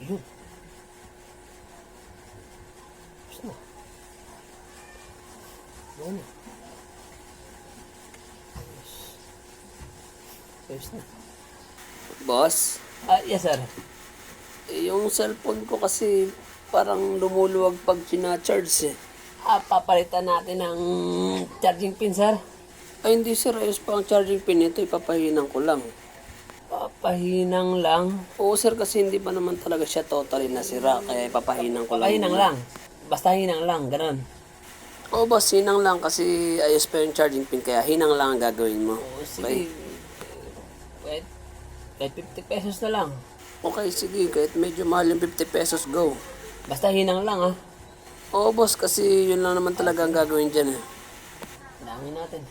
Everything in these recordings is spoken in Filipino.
Yun. Tapos na. Yan. Ayos. Ayos na. Boss? Ah, yes sir. Eh, yung cellphone ko kasi parang lumuluwag pag sinacharge eh. Ah, papalitan natin ng charging pin sir. Ay hindi sir, ayos pa ang charging pin nito, ipapahinan ko lang. Papahinang lang. Oo sir, kasi hindi pa naman talaga siya totally nasira, kaya ipapahinan ko lang. Papahinang lang. Basta hinang lang, ganun. Oo boss, hinang lang kasi ayos pa yung charging pin, kaya hinang lang ang gagawin mo. Oo, sige. Kahit, kahit 50 pesos na lang. Okay, sige, kahit medyo mahal yung 50 pesos, go. Basta hinang lang ah. Oo boss, kasi yun lang naman talaga ang gagawin dyan eh. Dami natin.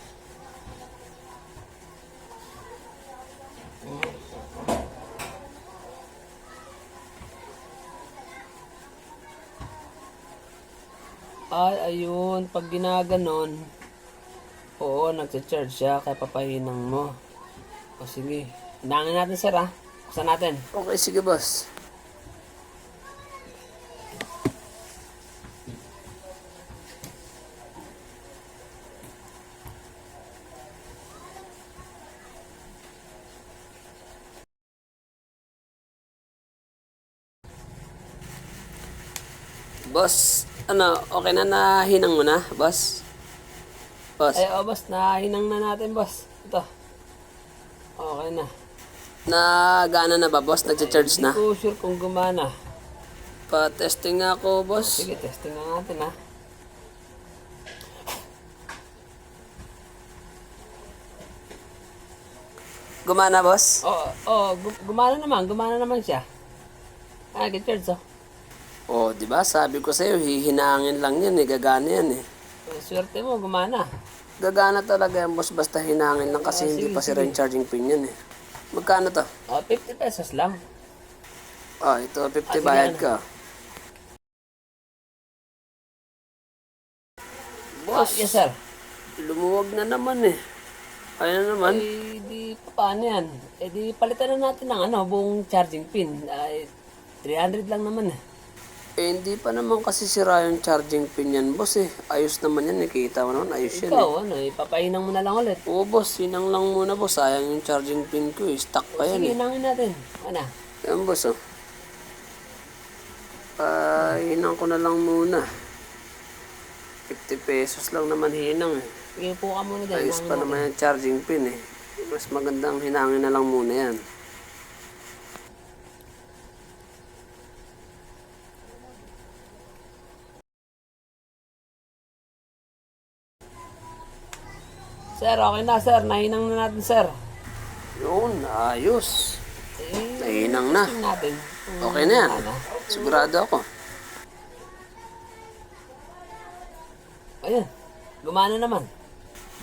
Ay, ayun. Pag ginaganon, oo, nagcha-charge siya kaya papahinang mo. O sige. Hinangin natin, sir, ha? Buksan natin. Okay, sige boss. Boss, ano, okay na nahinang mo na, boss? Boss, Ay, oh, boss. Nahinang na natin, boss. Ito. Okay na. nagana na ba, boss? Nag-charge na? Hindi ko sure kung gumana. Pa-testing nga ako, boss. Sige, testing na natin, ha? Gumana, boss? Oo, oh, gu- gumana naman, gumana naman siya. Ah, get charge, oh. Oh, di ba? Sabi ko sa'yo, hihinangin lang yan eh. Gagana yan eh. Eh, Swerte mo, gumana. Gagana talaga yan, boss. Basta hinangin lang kasi Ah, hindi sige, pa sira yung charging pin yan eh. Magkano to? Oh, 50 pesos lang. Oh, ito, 50 Ah, sige, bayad ano? ka. Boss. yes, sir. Lumuwag na naman eh. Ayun na naman. Eh, di, paano yan? Eh, di, palitan na natin ng ano, buong charging pin. Ay, 300 lang naman, eh. Eh, hindi pa naman kasi sira yung charging pin yan, boss eh. Ayos naman yan eh. Kita mo naman, ayos yan eh. Ikaw, ano, ipapainang mo na lang ulit. Oo, boss. Hinang lang muna, boss. Sayang yung charging pin ko eh. Stuck pa yan Sige, eh. hinangin natin. Ano? Yan, boss, oh. Ah, hinang ko na lang muna. 50 pesos lang naman hinang eh. Sige, po ka muna dyan. Ayos hinangin pa natin. naman yung charging pin eh. Mas magandang hinangin na lang muna yan. Sir, okay na, sir. Nahinang na natin, sir. Yun, ayos. Eh, Nahinang na. natin. Okay na yan. ano. Sigurado ako. Ayun. Gumana naman.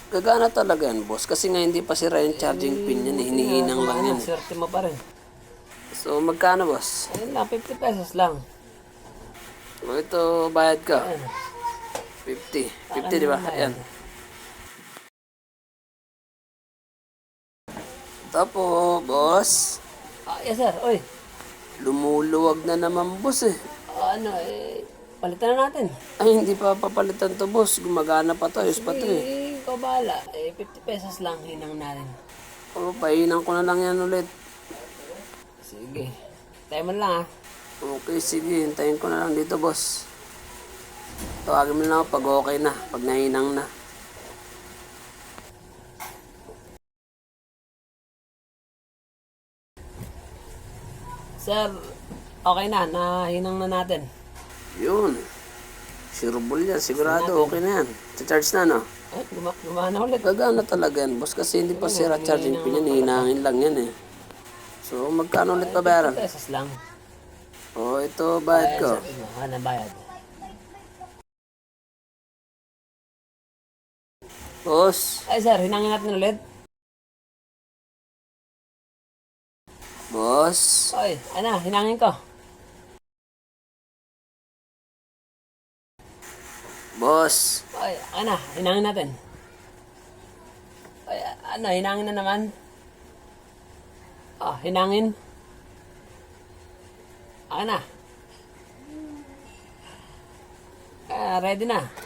Gagana talaga yan, boss. Kasi nga hindi pa sira yung charging pin yan. eh. Hinihinang lang yan. eh. Swerte mo pa rin. So, magkano, boss? Ayun lang, 50 pesos lang. O, ito, bayad ka. Ayun. 50. 50, di ba? Ayan. Tapo, boss. Ah, yes, sir. Oy. Lumuluwag na naman, boss eh. Ah, ano, eh, palitan na natin. Ay, hindi pa papalitan to, boss. Gumagana pa to. Ayos pa to eh. Eh, ikaw bahala. Eh, 50 pesos lang hinang natin. O, pahinan ko na lang yan ulit. Sige. Tayo man lang, ah. Okay, sige. Hintayin ko na lang dito, boss. Tawagin mo na ako pag okay na. Pag nahinang na. Sir, okay na. Nahinang na natin. Yun. Sureball yan. Sigurado, okay na yan. Charge na, no? Ay, guma gumana ulit. Gagana talaga yan, boss. Kasi hindi pa sira charging pin yan. Hinangin lang yan eh. So, magkano ulit babayaran? 50 pesos lang. O, ito, bayad ko. Ah, nabayad. Boss, Ay, sir, hinangin natin ulit. Boss. Oy, ano, hinangin ko. Boss. Oy, ano, hinangin natin. Oy, ano, hinangin na naman. Ah, hinangin. Ah, na. Ah, ready na.